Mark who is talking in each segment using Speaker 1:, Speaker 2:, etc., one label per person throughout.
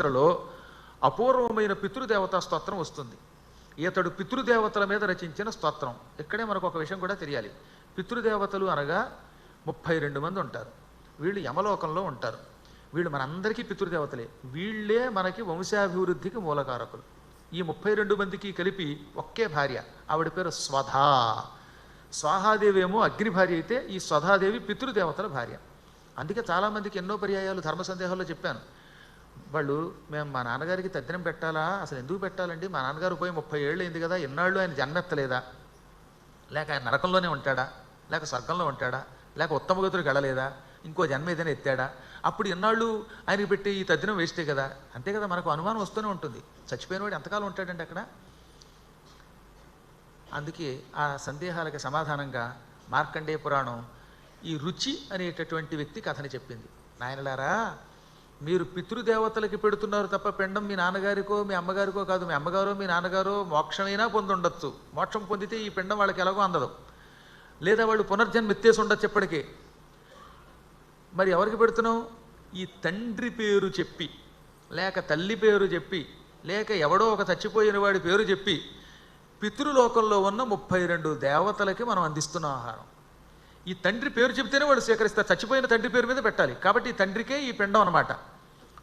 Speaker 1: చరిత్రలో అపూర్వమైన పితృదేవతా స్తోత్రం వస్తుంది. ఇతడు పితృదేవతల మీద రచించిన స్తోత్రం. ఇక్కడే మనకు ఒక విషయం కూడా తెలియాలి. పితృదేవతలు అనగా ముప్పై రెండు మంది ఉంటారు. వీళ్ళు యమలోకంలో ఉంటారు. వీళ్ళు మనందరికీ పితృదేవతలే. వీళ్ళే మనకి వంశాభివృద్ధికి మూలకారకులు. ఈ ముప్పై రెండు మందికి కలిపి ఒకే భార్య. ఆవిడ పేరు స్వధా. స్వాహాదేవి ఏమో అగ్ని భార్య అయితే ఈ స్వధాదేవి పితృదేవతల భార్య. అందుకే చాలామందికి ఎన్నో పర్యాయాలు ధర్మ సందేహాల్లో చెప్పాను. వాళ్ళు మేము మా నాన్నగారికి తద్దినం పెట్టాలా? అసలు ఎందుకు పెట్టాలండి? మా నాన్నగారు పోయి ముప్పై ఏళ్ళు అయింది కదా ఎన్నాళ్ళు ఆయన జన్మెత్తలేదా? లేక ఆయన నరకంలోనే ఉంటాడా? లేక స్వర్గంలో ఉంటాడా? లేక ఉత్తమ గతులకు వెళ్ళలేదా? ఇంకో జన్మ ఏదైనా ఎత్తాడా? అప్పుడు ఎన్నాళ్ళు ఆయనకి పెట్టి ఈ తద్దినం వేస్టే కదా? అంతే కదా మనకు అనుమానం వస్తూనే ఉంటుంది. చచ్చిపోయిన వాడు ఎంతకాలం ఉంటాడండి అక్కడ? అందుకే ఆ సందేహాలకు సమాధానంగా మార్కండేయ పురాణం ఈ రుచి అనేటటువంటి వ్యక్తి కథని చెప్పింది. నాయనలారా మీరు పితృదేవతలకి పెడుతున్నారు తప్ప పిండం మీ నాన్నగారికో మీ అమ్మగారికో కాదు. మీ అమ్మగారో మీ నాన్నగారో మోక్షమైనా పొంది ఉండొచ్చు. మోక్షం పొందితే ఈ పిండం వాళ్ళకి ఎలాగో అందదు. లేదా వాళ్ళు పునర్జన్మ ఎత్తేసి ఉండొచ్చు ఎప్పటికీ. మరి ఎవరికి పెడుతున్నావు? ఈ తండ్రి పేరు చెప్పి లేక తల్లి పేరు చెప్పి లేక ఎవడో ఒక చచ్చిపోయిన వాడి పేరు చెప్పి పితృలోకంలో ఉన్న ముప్పై రెండు దేవతలకి మనం అందిస్తున్న ఆహారం. ఈ తండ్రి పేరు చెబితేనే వాడు స్వీకరిస్తారు. చచ్చిపోయిన తండ్రి పేరు మీద పెట్టాలి. కాబట్టి ఈ తండ్రికే ఈ పిండం అనమాట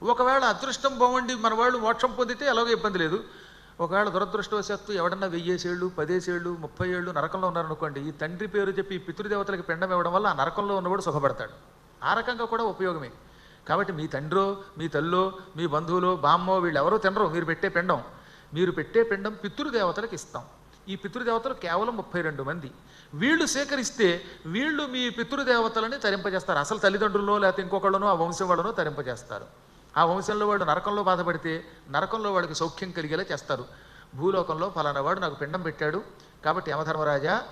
Speaker 1: ఒకవేళ అదృష్టం బాగుండి మన వాళ్ళు మోక్షం పొందితే ఎలాగో ఇబ్బంది లేదు. ఒకవేళ దురదృష్టవశాత్తు ఎవడన్నా వెయ్యేసేళ్ళు పదేసేళ్ళు ముప్పై ఏళ్ళు నరకంలో ఉన్నారనుకోండి ఈ తండ్రి పేరు చెప్పి పితృదేవతలకు పితృదేవతలకి పిండం ఇవ్వడం వల్ల ఆ నరకంలో ఉన్నవాడు సుఖపడతాడు. ఆ రకంగా కూడా ఉపయోగమే. కాబట్టి మీ తండ్రో మీ తల్లో మీ బంధువులో బామ్మో వీళ్ళు ఎవరో తినరు. మీరు పెట్టే పిండం. మీరు పెట్టే పిండం పితృదేవతలకు ఇస్తాం. ఈ పితృదేవతలు కేవలం ముప్పై రెండు మంది. వీళ్ళు సేకరిస్తే వీళ్ళు మీ పితృదేవతలని తరింపజేస్తారు. అసలు తల్లిదండ్రులనో లేకపోతే ఇంకొకళ్ళనో ఆ వంశం వాళ్ళనో తరింపజేస్తారు. ఆ వంశంలో వాడు నరకంలో బాధపడితే నరకంలో వాడికి సౌఖ్యం కలిగేలా చేస్తారు. భూలోకంలో ఫలానా వాడు నాకు పిండం పెట్టాడు. కాబట్టి యమధర్మరాజా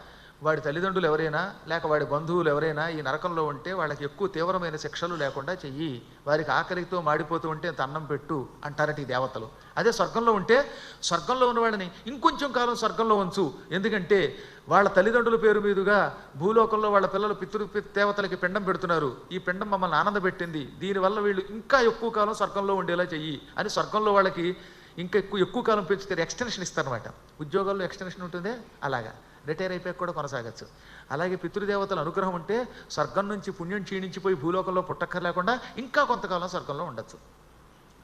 Speaker 1: వాడి తల్లిదండ్రులు ఎవరైనా లేక వాడి బంధువులు ఎవరైనా ఈ నరకంలో ఉంటే వాళ్ళకి ఎక్కువ తీవ్రమైన శిక్షలు లేకుండా చెయ్యి. వారికి ఆకలితో మాడిపోతూ ఉంటే అంత అన్నం పెట్టు అంటారట ఈ దేవతలు. అదే స్వర్గంలో ఉంటే స్వర్గంలో ఉన్నవాడిని ఇంకొంచెం కాలం స్వర్గంలో ఉంచు. ఎందుకంటే వాళ్ళ తల్లిదండ్రుల పేరు మీదుగా భూలోకంలో వాళ్ళ పిల్లలు పితృ పి- దేవతలకి పిండం పెడుతున్నారు. ఈ పిండం మమ్మల్ని ఆనందపెట్టింది. దీనివల్ల వీళ్ళు ఇంకా ఎక్కువ కాలం స్వర్గంలో ఉండేలా చెయ్యి అని స్వర్గంలో వాళ్ళకి ఇంకా ఎక్కువ ఎక్కువ కాలం పెంచుతారు ఎక్స్టెన్షన్ ఇస్తారనమాట ఉద్యోగాల్లో ఎక్స్టెన్షన్ ఉంటుందే అలాగా. రిటైర్ అయిపోయాక కూడా కొనసాగచ్చు. అలాగే పితృదేవతల అనుగ్రహం ఉంటే స్వర్గం నుంచి పుణ్యం క్షీణించిపోయి భూలోకంలో పుట్టక్కర్లేకుండా ఇంకా కొంతకాలం స్వర్గంలో ఉండొచ్చు.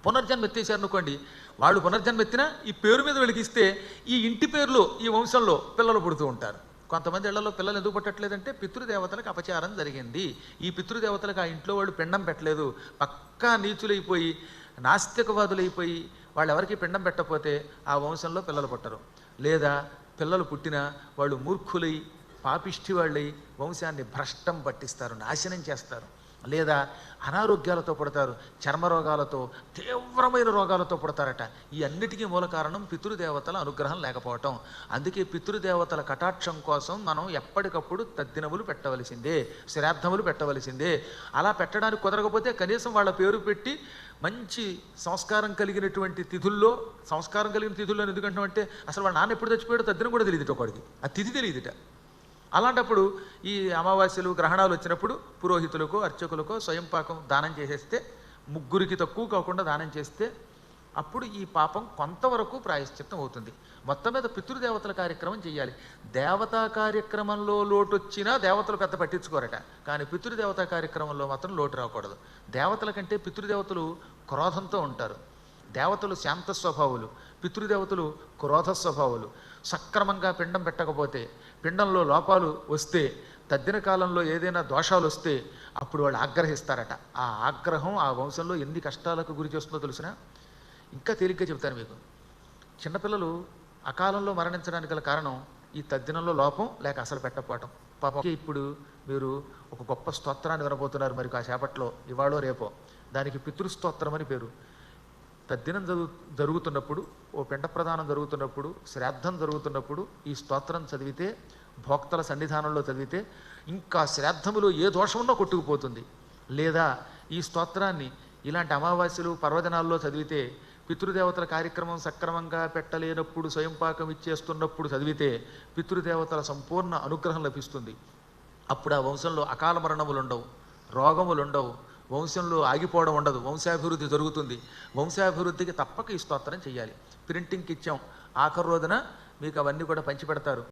Speaker 1: పునర్జన్మ ఎత్తేసారు అనుకోండి వాళ్ళు పునర్జన్మ ఎత్తినా ఈ పేరు మీద వెలిగిస్తే ఈ ఇంటి పేరులో ఈ వంశంలో పిల్లలు పుడుతూ ఉంటారు. కొంతమంది ఇళ్ళలో పిల్లలు ఎందుకు పట్టట్లేదంటే పితృదేవతలకు అపచారం జరిగింది. ఈ పితృదేవతలకు ఆ ఇంట్లో వాళ్ళు పిండం పెట్టలేదు. పక్కా నీచులైపోయి నాస్తికవాదులైపోయి వాళ్ళు ఎవరికి పిండం పెట్టకపోతే ఆ వంశంలో పిల్లలు పుట్టరు. లేదా పిల్లలు పుట్టినా వాళ్ళు మూర్ఖులై పాపిష్టి వాళ్ళై వంశాన్ని భ్రష్టం పట్టిస్తారు నాశనం చేస్తారు. లేదా అనారోగ్యాలతో పడతారు చర్మ రోగాలతో తీవ్రమైన రోగాలతో పడతారట. ఈ అన్నిటికీ మూల కారణం పితృదేవతల అనుగ్రహం లేకపోవటం. అందుకే పితృదేవతల కటాక్షం కోసం మనం ఎప్పటికప్పుడు తద్దినములు పెట్టవలసిందే శ్రాద్ధములు పెట్టవలసిందే. అలా పెట్టడానికి కుదరకపోతే కనీసం వాళ్ళ పేరు పెట్టి మంచి సంస్కారం కలిగినటువంటి తిథుల్లో సంస్కారం కలిగిన తిథుల్లో ఎందుకంటే అసలు వాళ్ళ నాన్న ఎప్పుడు చచ్చిపోయాడో తద్దినం కూడా తెలియదు ఒకడికి. ఆ తిథి తెలియదుట. అలాంటప్పుడు ఈ అమావాస్యలు గ్రహణాలు వచ్చినప్పుడు పురోహితులకు అర్చకులకు స్వయంపాకం దానం చేసేస్తే ముగ్గురికి తక్కువ కాకుండా దానం చేస్తే అప్పుడు ఈ పాపం కొంతవరకు ప్రాయశ్చిత్తం అవుతుంది. మొత్తం మీద పితృదేవతల కార్యక్రమం చేయాలి. దేవతా కార్యక్రమంలో లోటు వచ్చినా దేవతలు పెద్ద పట్టించుకోరట. కానీ పితృదేవతా కార్యక్రమంలో మాత్రం లోటు రాకూడదు. దేవతల కంటే పితృదేవతలు క్రోధంతో ఉంటారు. దేవతలు శాంత స్వభావులు పితృదేవతలు క్రోధ స్వభావులు. సక్రమంగా పిండం పెట్టకపోతే పిండంలో లోపాలు వస్తే తద్దిన కాలంలో ఏదైనా దోషాలు వస్తే అప్పుడు వాళ్ళు ఆగ్రహిస్తారట. ఆ ఆగ్రహం ఆ వంశంలో ఎన్ని కష్టాలకు గురి చేస్తుందో తెలిసిన? ఇంకా తేలిగ్గా చెప్తాను మీకు. చిన్నపిల్లలు అకాలంలో మరణించడానికి గల కారణం ఈ తద్దినంలో లోపం లేక అసలు పెట్టకపోవటం. పాపం ఇప్పుడు మీరు ఒక గొప్ప స్తోత్రాన్ని వినబోతున్నారు మరి కాసేపట్లో ఇవాళో రేపో. దానికి పితృస్తోత్రం అని పేరు. తద్దినం జరుగు జరుగుతున్నప్పుడు ఓ పెంట ప్రదానం జరుగుతున్నప్పుడు శ్రాద్ధం జరుగుతున్నప్పుడు ఈ స్తోత్రం చదివితే భోక్తల సన్నిధానంలో చదివితే ఇంకా శ్రాద్ధములో ఏ దోషమున్నా కొట్టుకుపోతుంది. లేదా ఈ స్తోత్రాన్ని ఇలాంటి అమావాస్యలు పర్వదినాల్లో చదివితే పితృదేవతల కార్యక్రమం సక్రమంగా పెట్టలేనప్పుడు స్వయంపాకం ఇచ్చేస్తున్నప్పుడు చదివితే పితృదేవతల సంపూర్ణ అనుగ్రహం లభిస్తుంది. అప్పుడు ఆ వంశంలో అకాల మరణములు ఉండవు రోగములు ఉండవు వంశంలో ఆగిపోవడం ఉండదు. వంశాభివృద్ధి జరుగుతుంది. వంశాభివృద్ధికి తప్పక ఈ స్తోత్రం చేయాలి ప్రింటింగ్కి ఇచ్చాం. ఆఖరి రోజున మీకు అవన్నీ కూడా పంచిపెడతారు.